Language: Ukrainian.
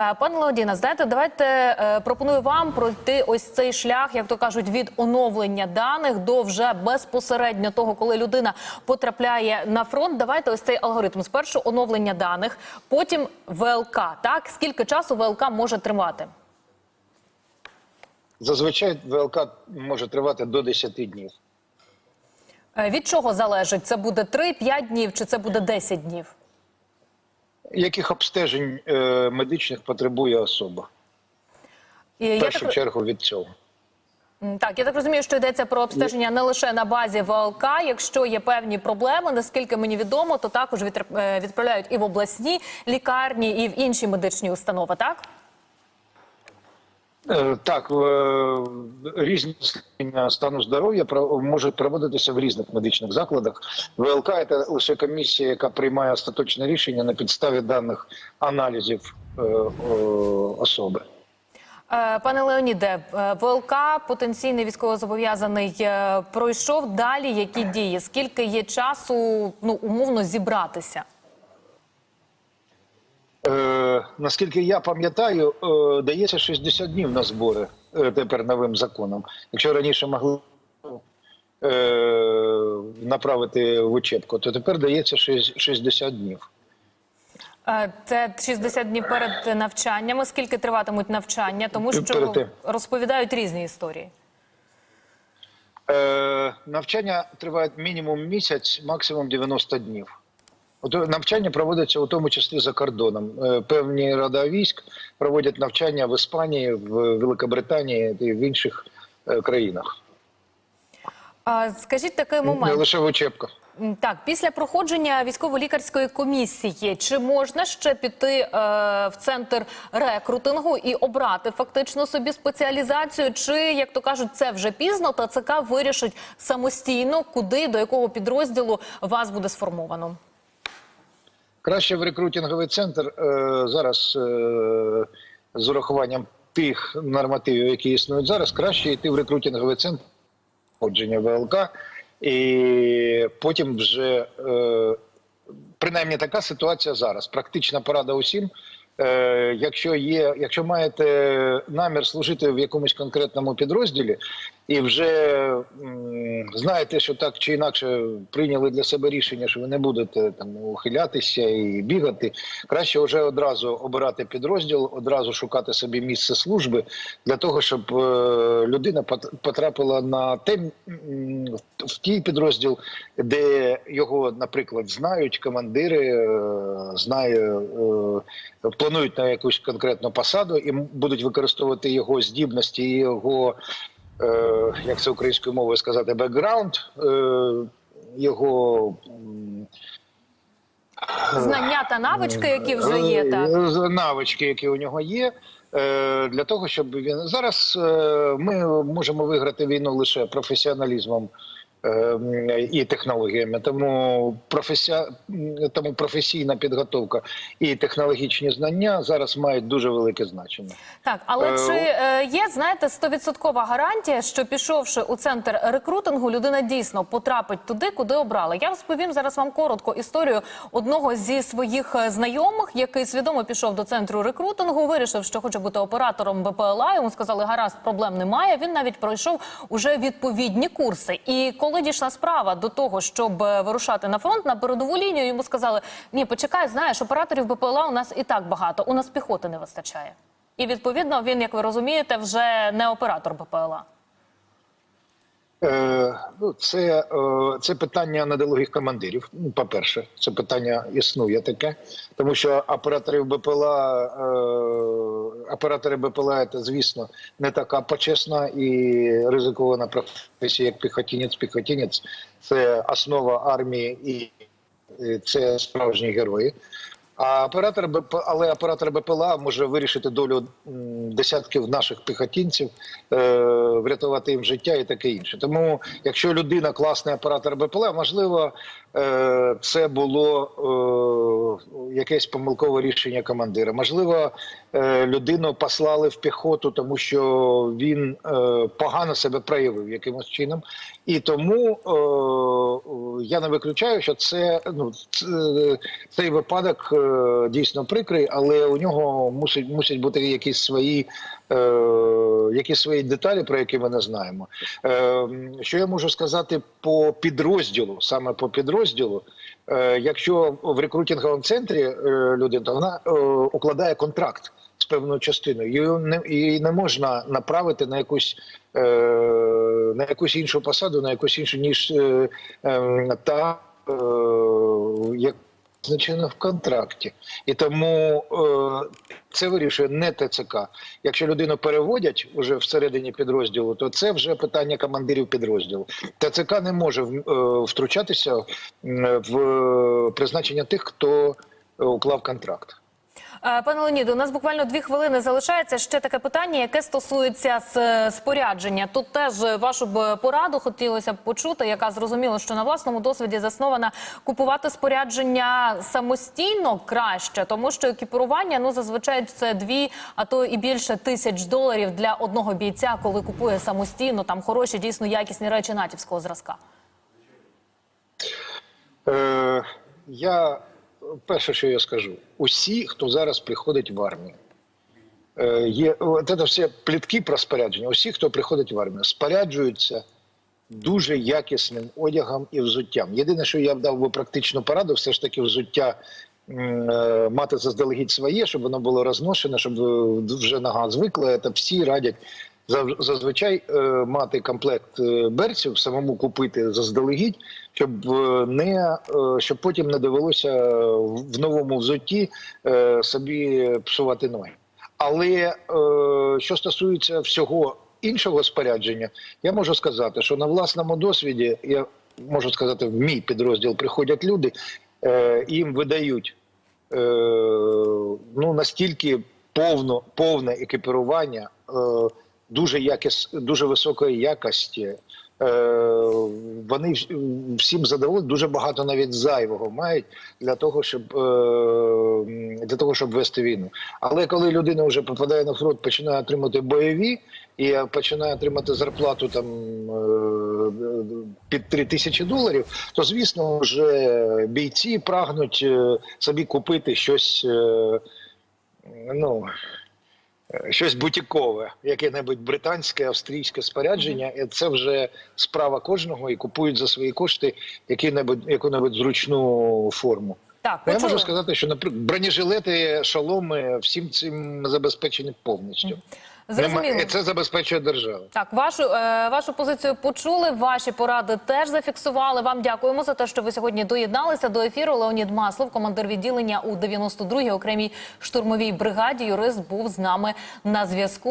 Е, Пане Леодіна, знаєте, давайте е, пропоную вам пройти ось цей шлях, як то кажуть, від оновлення даних до вже безпосередньо того, коли людина потрапляє на фронт. Давайте ось цей алгоритм. Спершу оновлення даних, потім ВЛК. Так скільки часу ВЛК може тривати? Зазвичай ВЛК може тривати до 10 днів. Е, Від чого залежить? Це буде 3-5 днів чи це буде 10 днів? Яких обстежень е, медичних потребує особа? І В першу так, чергу від цього. Так, я так розумію, що йдеться про обстеження не лише на базі ВЛК. Якщо є певні проблеми, наскільки мені відомо, то також е, відправляють і в обласні лікарні, і в інші медичні установи. Так Так, е, різні стану здоров'я можуть проводитися в різних медичних закладах. ВЛК це лише комісія, яка приймає остаточне рішення на підставі даних аналізів е, особи. Е, пане Леоніде, е, ВЛК потенційний військовозобов'язаний е, пройшов далі. Які дії? Скільки є часу ну умовно зібратися? Е, наскільки я пам'ятаю, е, дається 60 днів на збори е, тепер новим законом. Якщо раніше могли е, направити в учебку, то тепер дається 60 днів. Е, Це 60 днів перед навчаннями. Скільки триватимуть навчання? Тому що розповідають різні історії. Е, навчання триває мінімум місяць, максимум 90 днів. От навчання проводиться у тому числі за кордоном. Е, Певні рада військ проводять навчання в Іспанії, в Великобританії і в інших е, країнах. А, Скажіть такий Не момент. лише в учебках. Так, після проходження військово-лікарської комісії, чи можна ще піти е, в центр рекрутингу і обрати фактично собі спеціалізацію? Чи як то кажуть, це вже пізно? Та ЦК вирішить самостійно, куди до якого підрозділу вас буде сформовано? Краще в рекрутинговий центр е, зараз е, з урахуванням тих нормативів, які існують зараз, краще йти в рекрутинговий центр походження ВЛК, і потім вже е, принаймні така ситуація зараз. Практична порада усім. Е, якщо є, якщо маєте намір служити в якомусь конкретному підрозділі, і вже знаєте, що так чи інакше прийняли для себе рішення, що ви не будете там ухилятися і бігати, краще вже одразу обирати підрозділ, одразу шукати собі місце служби для того, щоб е, людина потрапила на те в тій підрозділ, де його, наприклад, знають командири, е, знає, планують на якусь конкретну посаду і будуть використовувати його здібності його, е, як це українською мовою сказати, бекграунд, е, його м, Знання та навички, які вже є, Е, так е, навички, які у нього є. е, Для того щоб він зараз е, ми можемо виграти війну лише професіоналізмом е, і технологіями. Тому професія, тому професійна підготовка і технологічні знання зараз мають дуже велике значення. Так, але Е, чи е, є, знаєте, стовідсоткова гарантія, що пішовши у центр рекрутингу, людина дійсно потрапить туди, куди обрала? Я розповім зараз вам коротко історію одного зі своїх е, знайомих, який свідомо пішов до центру рекрутингу, вирішив, що хоче бути оператором БПЛА. Йому сказали, гаразд, проблем немає. Він навіть пройшов уже відповідні курси. І коли дійшла справа до того, щоб е, вирушати на фронт на передову лінію, йому сказали: ні, почекай, знаєш, операторів БПЛА у нас і так багато. У нас піхоти не вистачає. І відповідно він, як ви розумієте, вже не оператор БПЛА. Е, ну, це, е, це питання недолугих командирів. Ну, по-перше, це питання існує таке, тому що операторів БПЛА, е, оператори БПЛА це, звісно, не така почесна і ризикована професія, як піхотінець. Піхотінець це основа армії і це справжні герої. А оператор БП, але оператор БПЛА може вирішити долю десятків наших піхотинців, е, врятувати їм життя і таке інше. Тому, якщо людина класний оператор БПЛА, можливо, е, це було е, якесь помилкове рішення командира. Можливо, людину послали в піхоту, тому що він погано себе проявив якимось чином. І тому я не виключаю, що це ну цей випадок. Е, дійсно прикрий, але у нього мусить мусять бути якісь свої, е, якісь свої деталі, про які ми не знаємо. Е, що я можу сказати по підрозділу, саме по підрозділу, е, якщо в рекрутинговому центрі е, людина, вона е, укладає контракт з певною частиною. Її не, її не можна направити на якусь, е, на якусь іншу посаду, на якусь іншу, ніж е, е, та, як визначено в контракті. І тому е, це вирішує не ТЦК. Якщо людину переводять вже всередині підрозділу, то це вже питання командирів підрозділу. ТЦК не може е, втручатися в призначення тих, хто е, уклав контракт. Пане Леоніду, у нас буквально дві хвилини залишається. Ще таке питання, яке стосується спорядження. Тут теж вашу б пораду хотілося б почути, яка зрозуміло, що на власному досвіді заснована купувати спорядження самостійно краще, тому що екіпірування ну зазвичай це дві, а то і більше тисяч доларів для одного бійця, коли купує самостійно там хороші, дійсно якісні речі натівського зразка. Е, я перше, що я скажу, усі, хто зараз приходить в армію, е, є це все плітки про спорядження. Усі, хто приходить в армію, споряджуються дуже якісним одягом і взуттям. Єдине, що я б дав би практичну пораду, все ж таки взуття е, мати заздалегідь своє, щоб воно було розношене, щоб е, вже нога звикла. Це всі радять. Зазвичай е, мати комплект е, берців, самому купити заздалегідь, щоб е, не щоб потім не довелося в новому взутті собі псувати ноги. Але що стосується всього іншого спорядження, я можу сказати, що на власному досвіді я можу сказати, в мій підрозділ приходять люди, їм видають ну настільки повно, повне екіпірування, дуже якіс, дуже високої якості. Е, вони всім задоволені, дуже багато навіть зайвого мають для того, щоб е, для того, щоб вести війну. Але коли людина вже попадає на фронт, починає отримати бойові і починає отримати зарплату там е, під 3 тисячі доларів, то звісно, вже бійці прагнуть собі купити щось. Ну, щось бутікове, яке-небудь британське, австрійське спорядження, і це вже справа кожного і купують за свої кошти яку-небудь зручну форму. Так, Я можу сказати, що наприклад бронежилети, шоломи всім цим забезпечені повністю. Зрозуміло. І це забезпечує держава. Так, вашу е, вашу позицію почули. Ваші поради теж зафіксували. Вам дякуємо за те, що ви сьогодні доєдналися до ефіру. Леонід Маслов, командир відділення у 92-й окремій штурмовій бригаді. Юрист був з нами на зв'язку.